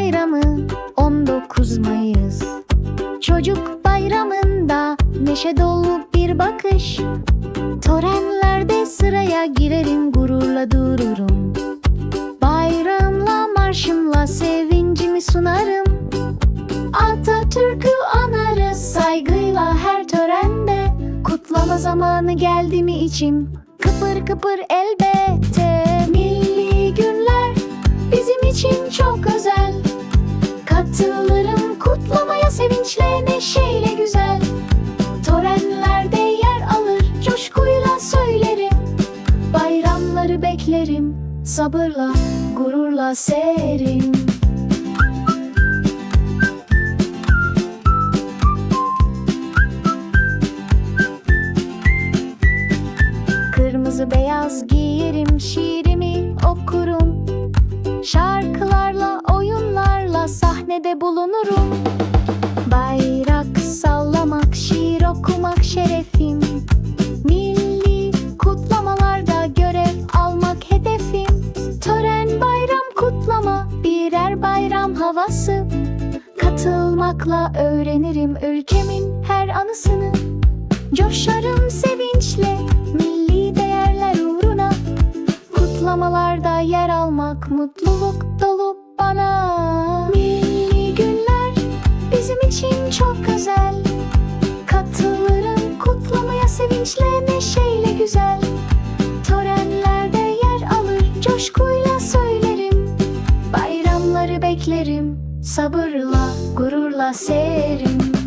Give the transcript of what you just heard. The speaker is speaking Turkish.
bayramı 19 Mayıs. Çocuk bayramında neşe dolu bir bakış. Törenlerde sıraya girerim gururla dururum. Bayramla marşımla sevincimi sunarım. Atatürk'ü anarız saygıyla her törende. Kutlama zamanı geldi mi içim? Kıpır kıpır elbette. Sevinçle neşeyle güzel. Törenlerde yer alır coşkuyla söylerim. Bayramları beklerim sabırla gururla serim. Kırmızı beyaz giyerim şiirimi okurum. Şarkılarla oyunlarla sahnede bulunurum Bayrak sallamak şiir okumak şerefim. Milli kutlamalarda görev almak hedefim. Tören bayram kutlama birer bayram havası. Katılmakla öğrenirim ülkemin her anısını. Coşarım sevinçle milli değerler uğruna. Kutlamalarda yer almak mutluluk dolu için çok özel Katılırım kutlamaya sevinçle neşeyle güzel. Törenlerde yer alır coşkuyla söylerim. Bayramları beklerim Sabırla gururla serim.